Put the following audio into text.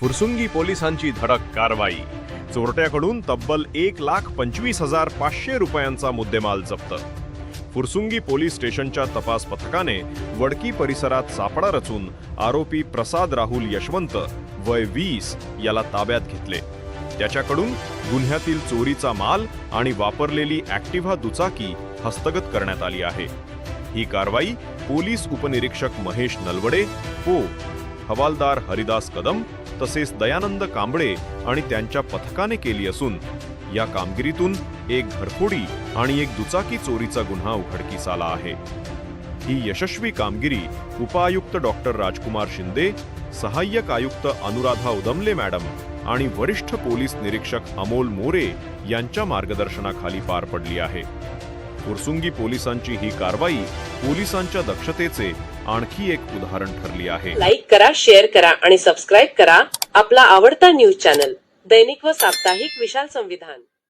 फुरसुंगी पोलिसांची धडक कारवाई. चोरट्याकडून तब्बल एक लाख पंचवीस हजार पाचशे रुपयांचा मुद्देमाल जप्त. फुरसुंगी पोलीस स्टेशनच्या तपास पथकाने वडकी परिसरात सापडा रचून आरोपी प्रसाद राहुल यशवंत वय वीस याला ताब्यात घेतले. त्याच्याकडून गुन्ह्यातील चोरीचा माल आणि वापरलेली ॲक्टिव्हा दुचाकी हस्तगत करण्यात आली आहे. ही कारवाई पोलीस उपनिरीक्षक महेश नलवडे पो. हवालदार हरिदास कदम तसेच दयानंद कांबळे आणि त्यांच्या पथकाने केली असून या कामगिरीतून एक घरफोडी आणि एक दुचाकी चोरीचा गुन्हा उघडकीस आला आहे. ही यशस्वी कामगिरी उपायुक्त डॉक्टर राजकुमार शिंदे सहाय्यक आयुक्त अनुराधा उदमले मॅडम आणि वरिष्ठ पोलीस निरीक्षक अमोल मोरे यांच्या मार्गदर्शनाखाली पार पडली आहे. फुरसुंगी पोलिसांची ही कारवाई पोलिसांच्या दक्षतेचे आणखी एक उदाहरण ठरली आहे. लाईक करा शेअर करा आणि सबस्क्राईब करा आपला आवडता न्यूज चॅनल दैनिक व साप्ताहिक विशाल संविधान.